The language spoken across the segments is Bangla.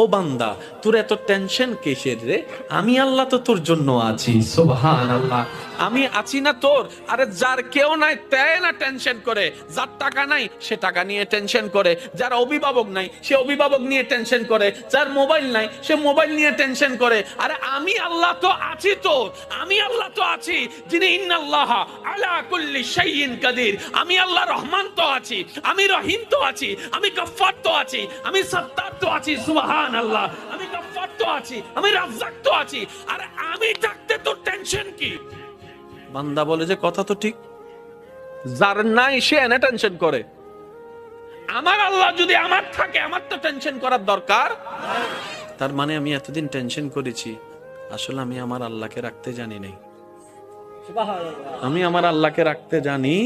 ও বান্দা, তোর এত টেনশন কেসের রে? আমি আল্লাহ তো তোর জন্য আছি। সোবাহ আল্লাহ আমি আছি না তোর। আরে যার কেউ নাই তাই না টেনশন করে। যার টাকা নাই, সে টাকা নিয়ে টেনশন করে। যার অভিভাবক নাই, সে অভিভাবক নিয়ে টেনশন করে। যার মোবাইল নাই, সে মোবাইল নিয়ে টেনশন করে। আরে আমি আল্লাহ তো আছি তো আমি আল্লাহ তো আছি যিনি ইন্নাল্লাহ আলা কুল্লি শাইইন কাদির। আমি আল্লাহ রহমান তো আছি, আমি রহিম তো আছি, আমি গফফার তো আছি, আমি সত্তার তো আছি সুবহান আল্লাহ আমি গফফার তো আছি, আমি রাজ্জাক তো আছি। আরে আমি থাকতে তোর টেনশন কি? বান্দা বলে যে কথা তো ঠিক। যার নাই সে এনে টেনশন করে। আমার আল্লাহ যদি আমার থাকে আমার তো টেনশন করার দরকার। তার মানে আমি এতদিন টেনশন করেছি আসলে আমি আমার আল্লাহকে রাখতে জানি নাই। আমি আমার আল্লাহকে রাখতে জানি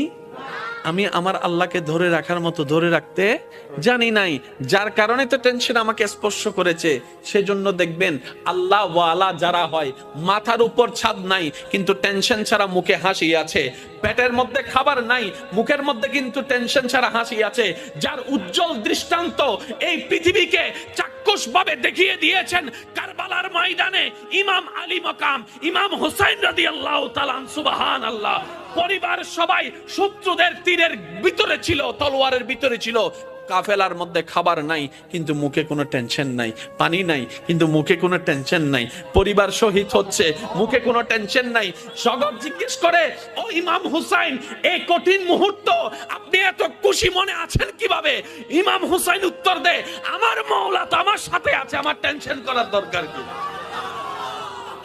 আমি আমার আল্লাহকে ধরে রাখার মতো ধরে রাখতে জানি নাই। যার কারণে তো টেনশন আমাকে স্পর্শ করেছে। সেজন্য দেখবেন আল্লাহ ওয়ালা যারা হয়, মাথার উপর ছাদ নাই, কিন্তু টেনশন ছাড়া মুখে হাসি আছে। পেটের মধ্যে খাবার নাই, মুখের মধ্যে কিন্তু টেনশন ছাড়া হাসি আছে। যার উজ্জ্বল দৃষ্টান্ত এই পৃথিবীকে চাক্ষুষ ভাবে দেখিয়ে দিয়েছেন কারবালার ময়দানে ইমাম আলী মকাম, ইমাম হুসাইন রাদিয়াল্লাহু তাআলা সুবহান আল্লাহ পরিবার সবাই শত্রুদের তীরের ভিতরে ছিল, তলোয়ারের ভিতরে ছিল। কাফেলার মধ্যে খাবার নাই, কিন্তু মুখে কোনো টেনশন নাই, পানি নাই, কিন্তু মুখে কোনো টেনশন নাই। পরিবার শহীদ হচ্ছে, মুখে কোনো টেনশন নাই। জগৎ জিজ্ঞেস করে, ও ইমাম হুসাইন, এই কঠিন মুহূর্ত, আপনি এত খুশি মনে আছেন কীভাবে? ইমাম হুসাইন উত্তর দে, আমার মৌলা তো আমার সাথে আছে, আমার টেনশন করার দরকার কি?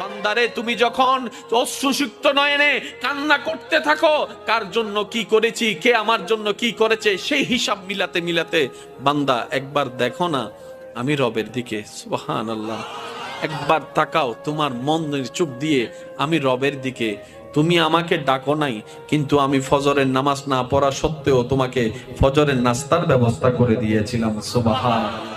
বান্দারে, তুমি যখন অশ্রুসিক্ত নয়নে কান্না করতে থাকো, কার জন্য কি করেছি, কে আমার জন্য কি করেছে, সেই হিসাব মিলাতে মিলাতে বান্দা একবার দেখো না, আমি রবের দিকে সুবহান আল্লাহ একবার তাকাও, তোমার মনের চোখ দিয়ে আমি রবের দিকে, তুমি আমাকে ডাকো নাই, কিন্তু আমি ফজরের নামাজ না পড়া সত্ত্বেও তোমাকে ফজরের নাস্তার ব্যবস্থা করে দিয়েছিলাম সুবহান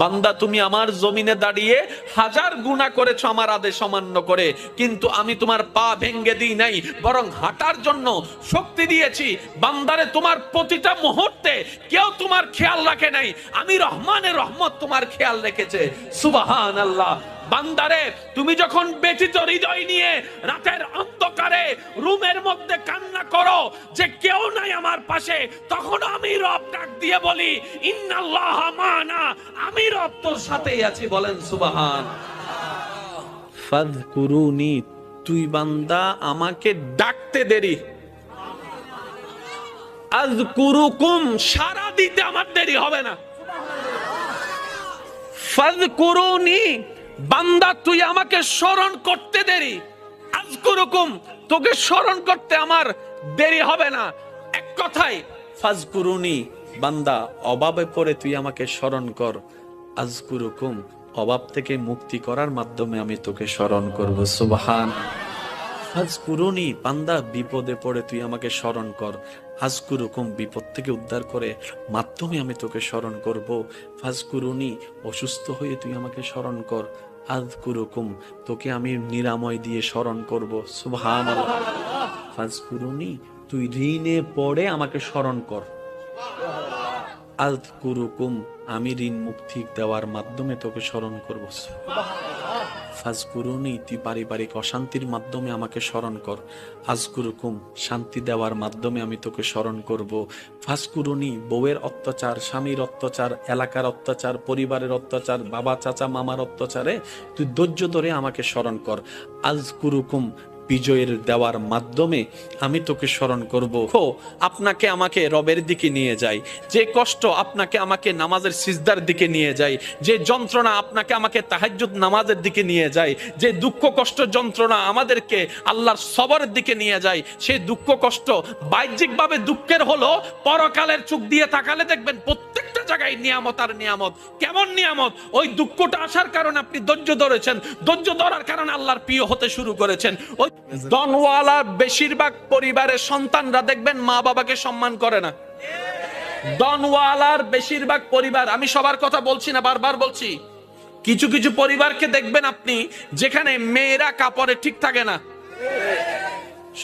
বান্দা, তুমি আমার জমিনে দাঁড়িয়ে হাজার গুণা করেছ, আমার আদেশ অমান্য করে। কিন্তু আমি তোমার পা ভেঙ্গে দিই নাই, বরং হাঁটার জন্য শক্তি দিয়েছি। বান্দারে, তোমার প্রতিটা মুহূর্তে কেউ তোমার খেয়াল রাখে নাই। আমি রহমানের রহমত তোমার খেয়াল রেখেছে। সুবাহান আল্লাহ বান্দারে, তুমি যখন ব্যথিত হৃদয় নিয়ে রাতের অন্ধকারে রুমের মধ্যে কান্না করো যে কেউ নাই আমার পাশে, তখন আমি রব ডাক দিয়ে বলি, ইন্নাল্লাহ মানা বলেন সুবাহান। তুই বান্দা আমাকে ডাকতে দেরি। সারা দিতে আমার দেরি হবে না। বান্দা, তুই আমাকে স্মরণ করতে দেরি। আজকুরুকুম তোকে স্মরণ করতে আমার দেরি হবে না। এক কথাই ফাজকুরুনি বান্দা অভাবে পড়ে তুই আমাকে স্মরণ কর। আজকুরুকুম, অভাব থেকে মুক্তি করার মাধ্যমে আমি তোকে স্মরণ করব, সুবহান। হাজকুরুনি পান্দা বিপদে পড়ে তুই আমাকে স্মরণ কর। হাজকুরুকুম বিপদ থেকে উদ্ধার করে মাধ্যমে আমি তোকে স্মরণ করব। ফাজকুরুনি অসুস্থ হয়ে তুই আমাকে স্মরণ কর। আজকুরুকুম, তোকে আমি নিরাময় দিয়ে স্মরণ করব সুবহান ফাজকুরুনি তুই ঋণে পড়ে আমাকে স্মরণ কর। আজকুরুকুম আমি ঋণ মুক্তি দেওয়ার মাধ্যমে তোকে স্মরণ করব ফাজকুরুনি তুই পারিবারিক অশান্তির মাধ্যমে আমাকে স্মরণ কর। আজকুরুকুম শান্তি দেওয়ার মাধ্যমে আমি তোকে স্মরণ করব। ফাজকুরুনি, বউয়ের অত্যাচার, স্বামীর অত্যাচার, এলাকার অত্যাচার, পরিবারের অত্যাচার, বাবা, চাচা, মামার অত্যাচারে তুই ধৈর্য ধরে আমাকে স্মরণ কর। আজকুরুকুম বিজয়ের দেওয়ার মাধ্যমে আমি তোকে স্মরণ করব। হো, আপনাকে আমাকে রবের দিকে নিয়ে যাই। যে কষ্ট আপনাকে আমাকে নামাজের সিজদার দিকে নিয়ে যায় যে যন্ত্রণা আপনাকে আমাকে তাহাজ্জুদ নামাজের দিকে নিয়ে যায় যে দুঃখ কষ্ট যন্ত্রণা আমাদেরকে আল্লাহর সবরের দিকে নিয়ে যায় সেই দুঃখ কষ্ট বাহ্যিকভাবে দুঃখের হলো, পরকালের চোখ দিয়ে তাকালে দেখবেন প্রত্যেকটা জায়গায় নিয়ামত আর নিয়ামত। কেমন নিয়ামত? ওই দুঃখটা আসার কারণে আপনি ধৈর্য ধরেছেন। ধৈর্য ধরার কারণে আল্লাহর প্রিয় হতে শুরু করেছেন। ওই দনওয়ালা বেশিরভাগ পরিবারের সন্তানরা দেখবেন মা বাবাকে সম্মান করে না। ডনওয়ালার বেশিরভাগ পরিবার, আমি সবার কথা বলছি না, বারবার বলছি। কিছু কিছু পরিবারকে দেখবেন আপনি যেখানে মেয়েরা কাপড়ে ঠিক থাকে না,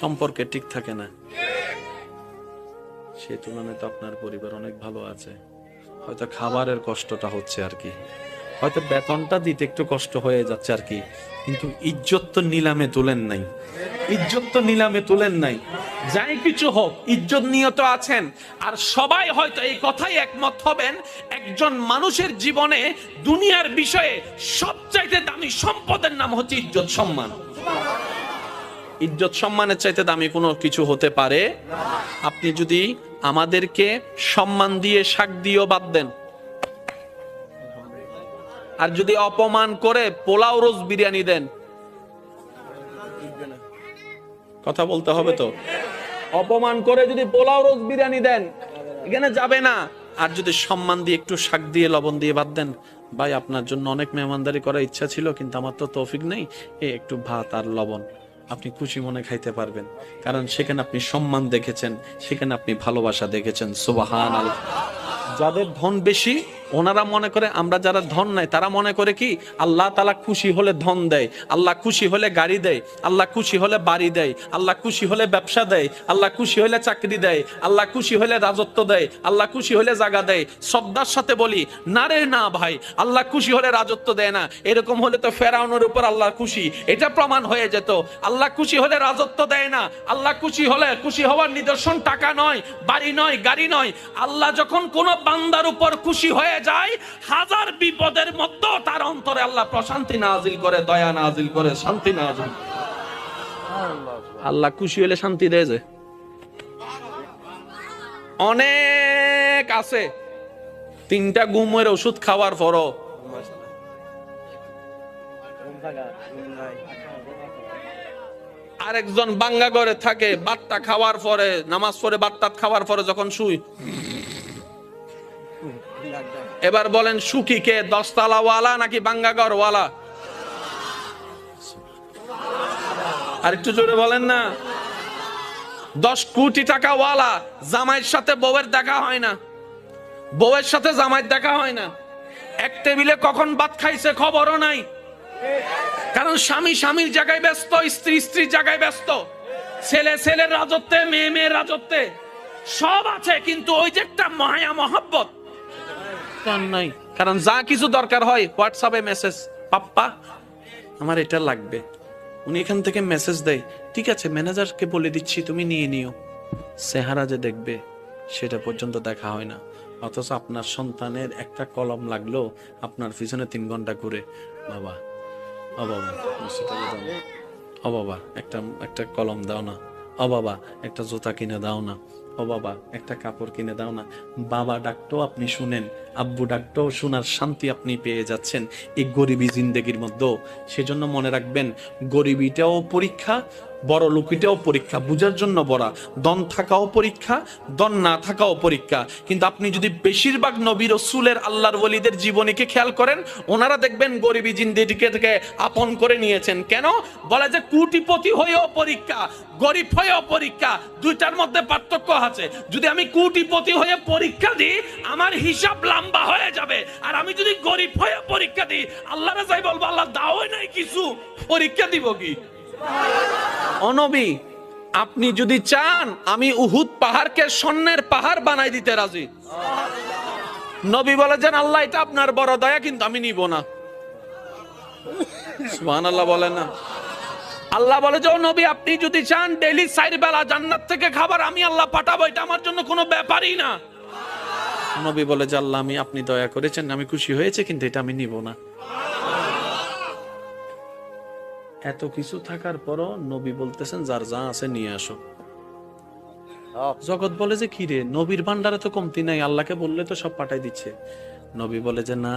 সম্পর্কে ঠিক থাকে না। সে তুলনায় তো আপনার পরিবার অনেক ভালো আছে। হয়তো খাবারের কষ্টটা হচ্ছে আর কি। হয়তো বেতনটা দিতে একটু কষ্ট হয়ে যাচ্ছে আর কি। কিন্তু ইজ্জত তো নিলামে তুলেন নাই। ইজ্জত তো নিলামে তুলেন নাই। যাই কিছু হোক, ইজ্জত নিয়ত আছেন। আর সবাই হয়তো এই কথাই একমত হবেন, একজন মানুষের জীবনে দুনিয়ার বিষয়ে সবচাইতে দামি সম্পদের নাম হচ্ছে ইজ্জত সম্মান। ইজ্জত সম্মানের চাইতে দামি কোনো কিছু হতে পারে? আপনি যদি আমাদেরকে সম্মান দিয়ে শাক দিয়েও বাদ দেন। আর যদি অপমান করে পোলাও রোজ বিরিয়ানি দেন। কথা বলতে হবে তো? অপমান করে যদি পোলাও রোজ বিরিয়ানি দেন, এখানে যাবে না। আর যদি সম্মান দিয়ে একটু শাক দিয়ে লবণ দিয়ে বাদ দেন, ভাই, আপনার জন্য অনেক মেহমানদারি করার ইচ্ছা ছিল, কিন্তু আমার তো তৌফিক নেই। এ, একটু ভাত আর লবণ। আপনি খুশি মনে খাইতে পারবেন। কারণ সেখানে আপনি সম্মান দেখেছেন, সেখানে আপনি ভালোবাসা দেখেছেন। সুবাহান আল্লাহ যাদের ধন বেশি ওনারা মনে করে আমরা যারা ধন নাই তারা মনে করে কি আল্লাহ তালা খুশি হলে ধন দেয় আল্লাহ খুশি হলে গাড়ি দেয় আল্লাহ খুশি হলে বাড়ি দেয় আল্লাহ খুশি হলে ব্যবসা দেয় আল্লাহ খুশি হলে চাকরি দেয় আল্লাহ খুশি হলে রাজত্ব দেয় আল্লাহ খুশি হলে জায়গা দেয় শ্রদ্ধার সাথে বলি না রে না ভাই আল্লাহ খুশি হলে রাজত্ব দেয় না এরকম হলে তো ফেরাউনের উপর আল্লাহ খুশি এটা প্রমাণ হয়ে যেত আল্লাহ খুশি হলে রাজত্ব দেয় না আল্লাহ খুশি হলে খুশি হওয়ার নিদর্শন টাকা নয় বাড়ি নয় গাড়ি নয় আল্লাহ যখন কোন বান্দার উপর খুশি হয়ে যায়, হাজার বিপদের তার অন্তরে আল্লাহ প্রশান্তি নাজিল করে, দয়া নাজিল করে, শান্তি নাজিল আল্লাহ খুশি হলে শান্তি দেয় যে। অনেক আছে, তিনটা ঘুমের ওষুধ খাওয়ার পরও। আরেকজন বাঙ্গা ঘরে থাকে, বাট্টা খাওয়ার পরে, নামাজ পড়ে বাট্টা খাওয়ার পরে যখন শুই এবার বলেন, সুখী কে? দশতলা ওয়ালা নাকি বাঙ্গাগর ওয়ালা আর একটু জোরে বলেন না। দশ কোটি টাকা ওয়ালা জামাইয়ের সাথে বউয়ের দেখা হয় না। বউয়ের সাথে জামাইয়ের দেখা হয় না। এক টেবিলে কখন ভাত খাইছে খবরও নাই। কারণ স্বামী স্বামীর জায়গায় ব্যস্ত, স্ত্রী স্ত্রীর জায়গায় ব্যস্ত। ছেলে ছেলের রাজত্বে, মেয়ে মেয়ের রাজত্বে। সব আছে, কিন্তু ওই যে একটা মায়া, মহাব্বত। তার নাই। কারণ যা কিছু দরকার হয় হোয়াটসঅ্যাপে মেসেজ পাপ্পা, আমার এটা লাগবে। উনি এখান থেকে মেসেজ দেয়, ঠিক আছে ম্যানেজারকে বলে দিচ্ছি, তুমি নিয়ে নিও। সেহারা যে দেখবে, সেটা পর্যন্ত দেখা হয় না। অথচ আপনার সন্তানের একটা কলম লাগল, আপনার পিছনে তিন ঘণ্টা ঘুরে। বাবা অবাবা বাবা সেটা দাও না। ও বাবা, একটা একটা কলম দাও না। অবাবা একটা জুতা কিনে দাও না। ও বাবা, একটা কাপড় কিনে দাও না। বাবা ডাকতেও আপনি শুনেন, আব্বু ডাকতেও শোনার শান্তি আপনি পেয়ে যাচ্ছেন এই গরিবী জিন্দেগির মধ্যেও। সেজন্য মনে রাখবেন, গরিবীটাও পরীক্ষা বড় লুকিটাও পরীক্ষা, বুঝার জন্য বড়া। দন থাকাও পরীক্ষা দন না থাকাও পরীক্ষা। কিন্তু আপনি যদি বেশিরভাগ নবী রসুলের আল্লাহর ওলিদের জীবনীকে খেয়াল করেন, ওনারা দেখবেন গরিবী জিন্দিগিকে থেকে আপন করে নিয়েছেন। কেন? বলে যে কুটিপতি হয়েও পরীক্ষা, গরিব হয়েও পরীক্ষা, দুইটার মধ্যে পার্থক্য আছে। যদি আমি কুটিপতি হয়ে পরীক্ষা দিই, আমার হিসাব লম্বা হয়ে যাবে। আর আমি যদি গরিব হয়ে পরীক্ষা দিই আল্লাহ যাই বলব, আল্লাহ দাও নাই কিছু, পরীক্ষা দিব কি? অনবী, আপনি যদি চান, আমি উহুদ পাহাড়কে স্বর্ণের পাহাড় বানাই দিতে রাজি। নবী বলে যেন আল্লাহ, এটা আপনার বড় দয়া, কিন্তু আমি নিব না। সুবহানাল্লাহ বলে না। আল্লাহ বলে যে নবী, আপনি যদি চান, ডেইলি সাইড বেলা জান্নাত থেকে খাবার আমি আল্লাহ পাঠাবো, এটা আমার জন্য কোনো ব্যাপারই না। নবী বলে যে, আল্লাহ, আমি, আপনি দয়া করেছেন, আমি খুশি হয়েছে, কিন্তু এটা আমি নিব না। এত কিছু থাকার পরও নবী বলতেছেন যার যা আছে নিয়ে আসো। জগৎ বলে যে কি রে? নবীর ভান্ডারে তো কমতি নাই আল্লাহকে বললে তো সব পাঠাই দিচ্ছে। নবী বলে যে না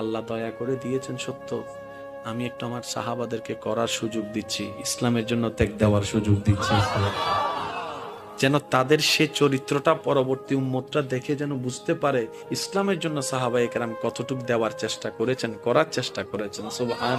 আল্লাহ দয়া করে দিয়েছেন সত্য। আমি একটু আমার সাহাবাদেরকে করার সুযোগ দিচ্ছি ইসলামের জন্য ত্যাগ দেওয়ার সুযোগ দিচ্ছি। যেন তাদের সে চরিত্রটা পরবর্তী উম্মতরা দেখে যেন বুঝতে পারে ইসলামের জন্য সাহাবাই কেরাম কতটুক দেওয়ার চেষ্টা করেছেন করার চেষ্টা করেছেন। সুবহান